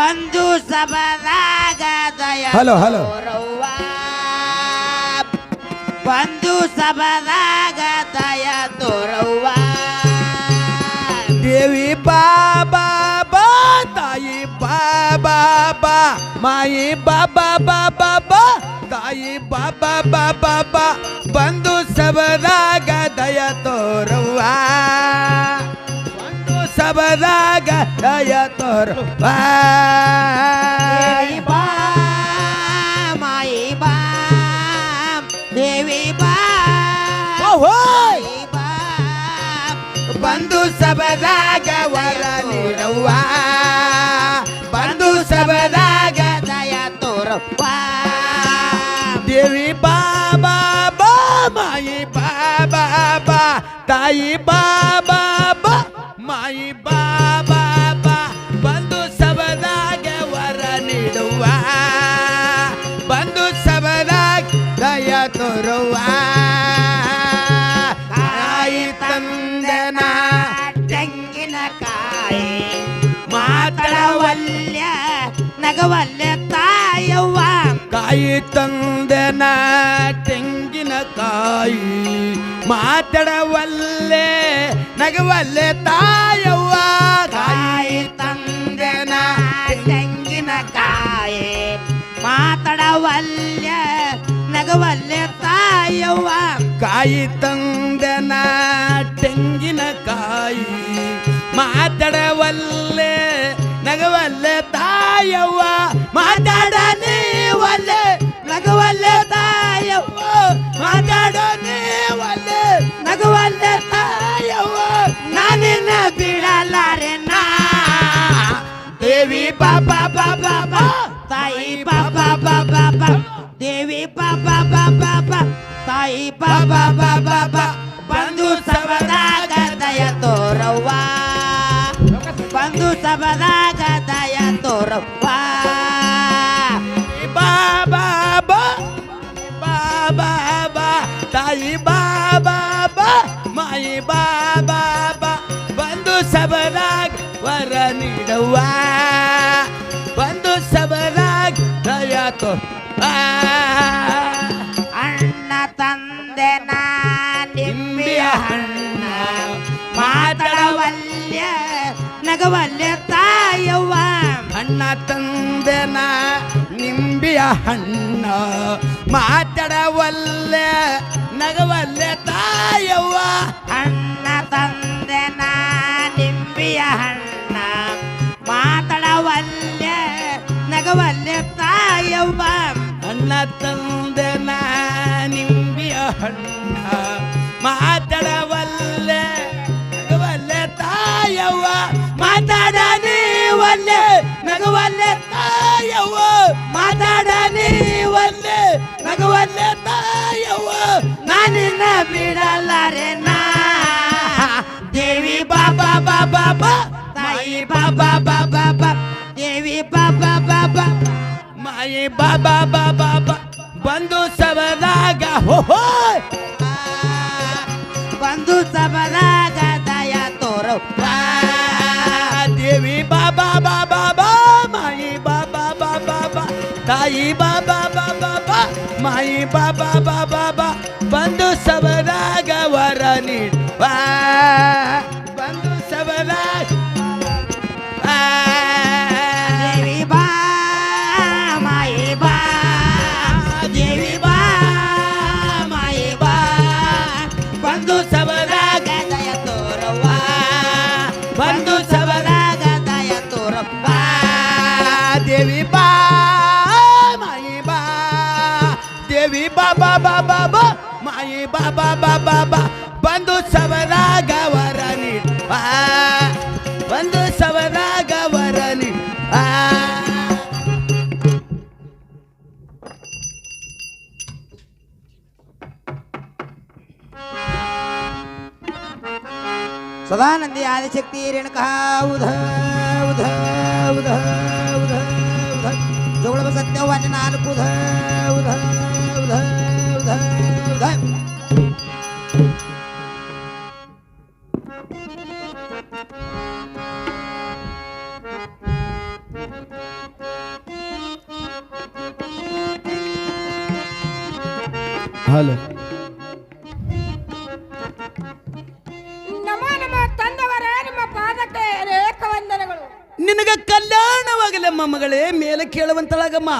ಬಂದು ಸಬದಾಗ ದಯ hello, hello. ಒಂದು ದಯ ತೋರವ್ವ ದೇವಿ ಬಾಬಾ ಬಾ ತಾಯಿ ಬಾಬಾ ಬಾ. ಮಾಯಿ ಬಾಬಾ ಬಾಬಾ ಬಾ ತಾಯಿ ಬಾಬಾ ಬಾಬಾ ಬಾ ಬಂದು ಸಬದಾಗ ದಯ ತೋರವ್ವ ಬಂದು ಜಯ ತೋರು ಬಾಯಿ ಬಾ ಮಾಯಿ ಬಾ ದೇವಿ ಬಾ ಬಾ. ಬಂದು ಸಬದಾಗ ವರ ನೀಡವ್ವ ಬಂದು ಸಬದಾಗ ದಯ ತೋರವ್ವ ದೇವಿ ಬಾಬಾ ಬಾ ಮಾಯಿ ಬಾಬಾ ಬಾ ತಾಯಿ ಬಾಬಾ ಬಾ ಮಾಯಿ ಬಾಬಾ ಮಾತಳವಲ್ಯ ನಗವಲ್ಯ ತಾಯವ್ವ. ಕಾಯಿ ತಂದೆನ ತೆಂಗಿನಕಾಯಿ ಮಾತಾಡವಲ್ಲೆ ನಗವಲ್ಲೆ ತಾಯವ್ವ. ತಾಯಿ ತಂದೆನ ತೆಂಗಿನಕಾಯಿ ಮಾತಾಡವಲ್ಯ ನಗವಲ್ಲೆ ತಾಯವ್ವ. ಕಾಯಿ ತಂದೆನ ತೆಂಗಿನಕಾಯಿ ಮಾತಾಡವಲ್ಲೆ ನಗವಲ್ಲೆ ತಾಯವ್ವ ಮಾತಾಡ ನೀವಲ್ಲೆ ನಗವಲ್ಲೆ ತಾಯವ್ವ ಮಾತಾಡೋ ನೀವಲ್ಲೆ ನಗವಲ್ಲೆ ತಾಯವ್ವ ನಾನಿನ್ನ ಬಿಡಲಾರೆ ನಾ ದೇವಿ ಪಾಪ ಪಾಪ ತಾಯಿ ಪಾಪ ಪಾಪ ದೇವಿ ಪಾಪ ಪಾಪ ತಾಯಿ ಪಾಪ ಬಾ ಬಂದು ಸವದಾಗ ದಯ ತೋರವ್ವ ಸಬದಾಗ ದಯ ತೋರವ್ವ ಬಾಬಾ ಬಾ ಬಾಬಾ ಬಾ ತಾಯಿ ಬಾಬಾ ಬಾ ಮಾಯಿ ಬಾಬಾ ಬಾ ಬಂದು ಸಬರಾಗ್ ವರ ನೀಡುವ ಬಂದು ಸಬರಾಗ್ ದಯ ತೋ ಅಣ್ಣ ತಂದೆ ನಾ ಹಣ್ಣ ಮಾತಾಡವಲ್ಲೆ ನಗವಲ್ಲೆ ತಾಯವ್ವ. ಅಣ್ಣ ತಂದೆ ನಿಂಬಿಯ ಹಣ್ಣ ಮಾತಾಡವಲ್ಲೆ ನಗವಲ್ಲೆ ತಾಯವ್ವ. ಅಣ್ಣ ತಂದೆನ ನಿಂಬಿಯ ಹಣ್ಣ. ತಾಯವ್ವ ನಾನಿನ್ನ ಬಿಡಲಾರೆ ನಾ ದೇವಿ ಬಾಬಾ ಬಾಬಾ ತಾಯಿ ಬಾಬಾ ಬಾಬಾ ದೇವಿ ಬಾಬಾ ಬಾಬಾ ಮಾಯಿ ಬಾಬಾ ಬಾಬಾ ಬಾ ಬಂದು ಸಬದಾಗ ಹೋ ಹೋ ಬಂದು ಸವದಾಗ ದಯ ತೋರೋ ದೇವಿ ಬಾಬಾ ಬಾಬಾ ಮಾಯಿ ಬಾಬಾ ಬಾಬಾ ಬಾ ತಾಯಿ ಬಾಬಾ ಮಾಯಿ ಬಾಬಾ ಬಾಬಾ ಬಾ ಬಂದು ಸಬದಾಗ ವರ ನೀಡ್ ಬಾ ಬಂದು ಸಬದಾಗ ದೇವಿ ಬಾ ಮಾಯಿ ಬಾ ದೇವಿ ಬಾ ಮಾಯಿ ಬಾ ಬಂದು ಸಬಲಾಗ ಮಾಯಿ ಬಾಬಾ ಬಾಬಾ ಬಾ ಬಂದು ಸವರಾಗ ವರ ನೀಡ್ ಬಾ ಬಂದು ಸವರಾಗ ವರ ನೀಡ್ ಬಾ ಸದಾನಂದಿ ಆದಿಶಕ್ತಿ ರೇಣುಕಾ, ಉಧ ಉಧ ಉಧ ಉಧ ಉಧ. ಜೋಳವ ಸತ್ಯವಾಚ ನಾಲ್ಕು ಉಧ ಉಧ ಉಧ ಉಧ. ಹಲ. ನಮ ನಮ ತಂದವರೇ ನಿಮ್ಮ ಪಾದಕ್ಕೆ ಏಕ ವಂದನೆಗಳು ನಿನಗ ಕಲ್ಯಾಣವಾಗಲಮ್ಮ ಮಗಳೇ ಮೇಲೆ ಕೇಳುವಂತಳಾಗಮ್ಮ.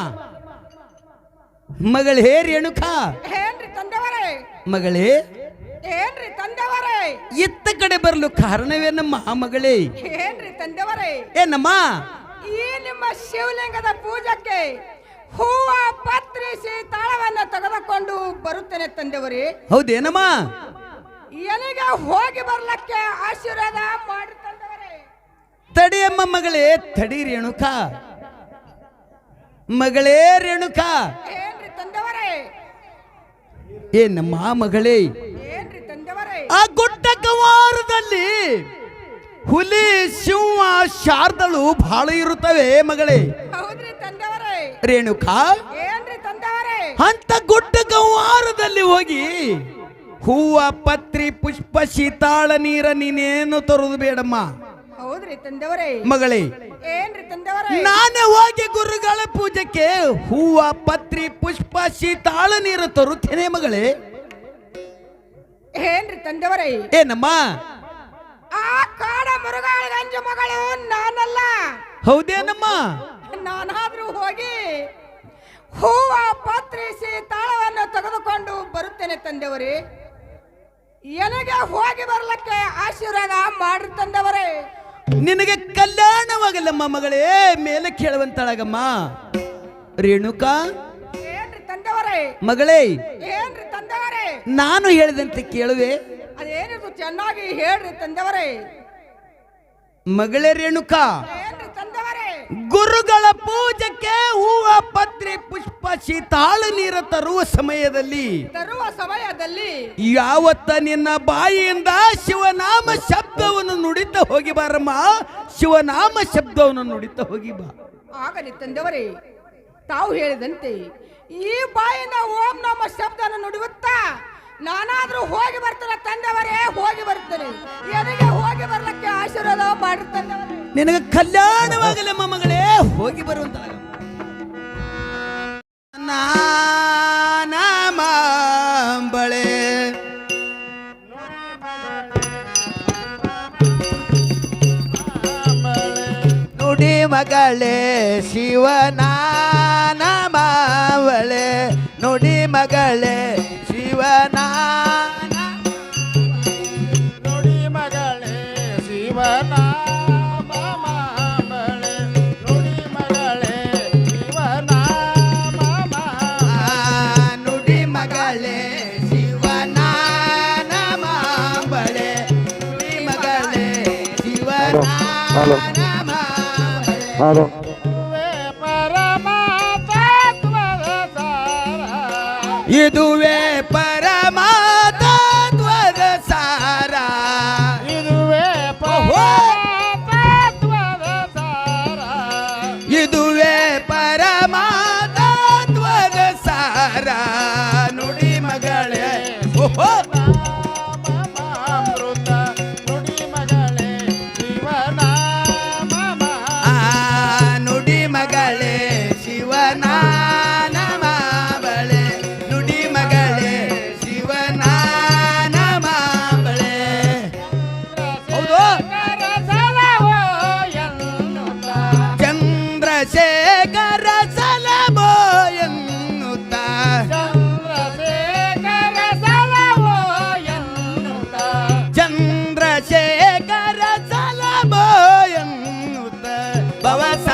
ಮಗಳೇ ರೇಣುಕಾ. ಏನ್ರಿ ತಂದವರೇ ಮಗಳೇ. ಏನ್ರಿ ತಂದವರೇ ಇತ್ತ ಕಡೆ ಬರಲು ಕಾರಣವೇನಮ್ಮ ಮಗಳೇ? ಏನ್ರಿ ತಂದವರೇ ಏನಮ್ಮ? ಈ ನಿಮ್ಮ ಶಿವಲಿಂಗದ ಪೂಜಕ್ಕೆ ಹೂವ ಪತ್ರಿಸಿ ತಾಳವನ್ನು ತೆಗೆದುಕೊಂಡು ಬರುತ್ತೇನೆ ತಂದೆವರೇ ಹೌದೇನಮ್ಮ? ಎಲ್ಲಿಗೆ ಹೋಗಿ ಬರ್ಲಕ್ಕೆ ಆಶೀರ್ವಾದ ಮಾಡಿ ತಂದವರೇ ತಡಿಯಮ್ಮ ಮಗಳೇ ತಡಿ ರೇಣುಕಾ ಮಗಳೇ ರೇಣುಕಾ. ಏನ್ರಿ ತಂದವರೇ ಏನಮ್ಮ ಮಗಳೇ. ಏನ್ರಿ ತಂದವರೇ ಆ ಗುಡ್ಡ ಕವಾರದಲ್ಲಿ ಹುಲಿ ಸಿಂಹ ಶಾರ್ದಳು ಬಹಳ ಇರುತ್ತವೆ ಮಗಳೇ. ರೇಣುಕಾ ಅಂತ ಗುಡ್ಡ ಗವಾರದಲ್ಲಿ ಹೋಗಿ ಹೂವ ಪತ್ರಿ ಪುಷ್ಪ ಶೀತಾಳ ನೀರ ನೀನೇನು ತರುವುದು ಬೇಡಮ್ಮ. ಮಗಳೇ ನಾನೇ ಹೋಗಿ ಗುರುಗಳ ಪೂಜೆಗೆ ಹೂವ ಪತ್ರಿ ಪುಷ್ಪ ಶೀತಾಳ ನೀರು ತರುತ್ತೇನೆ ಮಗಳೇ. ಏನ್ರಿ ತಂದವರೇ ಏನಮ್ಮ? ಮುರುಗಾಳ ಗಂಜ ಮಗಳು ನಾನಲ್ಲ. ಹೌದೇನಮ್ಮ? ನಾನಾದ್ರೂ ಹೋಗಿ ಹೂವ ಪತ್ರಿಸಿ ತಾಳವನ್ನು ತೆಗೆದುಕೊಂಡು ಬರುತ್ತೇನೆ ತಂದೆವರೇ ನನಗೆ ಹೋಗಿ ಬರಲಿಕ್ಕೆ ಆಶೀರ್ವಾದ ಮಾಡಿ ತಂದವರೇ ನಿನಗೆ ಕಲ್ಯಾಣವಾಗಲ್ಲಮ್ಮ ಮಗಳೇ? ಮೇಲೆ ಕೇಳುವಂತಳಗಮ್ಮ. ರೇಣುಕಾ? ಏನ್ರಿ ತಂದವರೇ ಮಗಳೇ? ಏನ್ರಿ ತಂದವರೇ ನಾನು ಹೇಳಿದಂತೆ ಕೇಳುವೆ. ಅದೇನಿದು ಚೆನ್ನಾಗಿ ಹೇಳ್ರಿ ತಂದವರೇ ಮಗಳೇ ರೇಣುಕಾ. ಗುರುಗಳ ಪೂಜಕ್ಕೆ ಹೂವ ಪತ್ರಿ ಪುಷ್ಪ ಶೀತಾಳು ನೀರ ತರುವ ಸಮಯದಲ್ಲಿ ತರುವ ಸಮಯದಲ್ಲಿ ಯಾವತ್ತ ನಿನ್ನ ಬಾಯಿಯಿಂದ ಶಿವನಾಮ ಶಬ್ದವನ್ನು ನುಡಿತ ಹೋಗಿ ಬಾರಮ್ಮ. ಶಿವನಾಮ ಶಬ್ದವನ್ನು ನುಡಿತ ಹೋಗಿ ಬಾ. ಆಗಲಿ ತಂದವರೇ ತಾವು ಹೇಳಿದಂತೆ ಈ ಬಾಯಿಂದ ಓಂ ನಾಮ ಶಬ್ದನ ನುಡಿಯುತ್ತಾ ನಾನಾದ್ರೂ ಹೋಗಿ ಬರ್ತೇನೆ ತಂದವರೇ ಹೋಗಿ ಬರ್ತೇನೆ. ಎನಗೆ ಹೋಗಿ ಬರ್ಲಿಕ್ಕೆ ಆಶೀರ್ವಾದ ಮಾಡಿರ್ತಾನೆ ನಿನಗೆ ಕಲ್ಯಾಣವಾಗಲಮ್ಮ ಮಗಳೇ ಹೋಗಿ ಬರುವಂತ ಬಳೆ ನುಡಿ ಮಗಳೇ ಶಿವನ ಮಾವಳೆ ನುಡಿ ಮಗಳೇ ಶಿವನ ಹಲೋ. ಹಲೋ. ಇದುವೇ ಪರಮಾತ್ಮದ ಸಾರ. ಇದುವೇ ಪರಮಾತ್ಮದ ಸಾರ. ಇದುವೇ ಪರಮಾತ್ಮದ ಸಾರ. ನುಡಿ ಮಗಳೇ. ಓಹೋ. Baba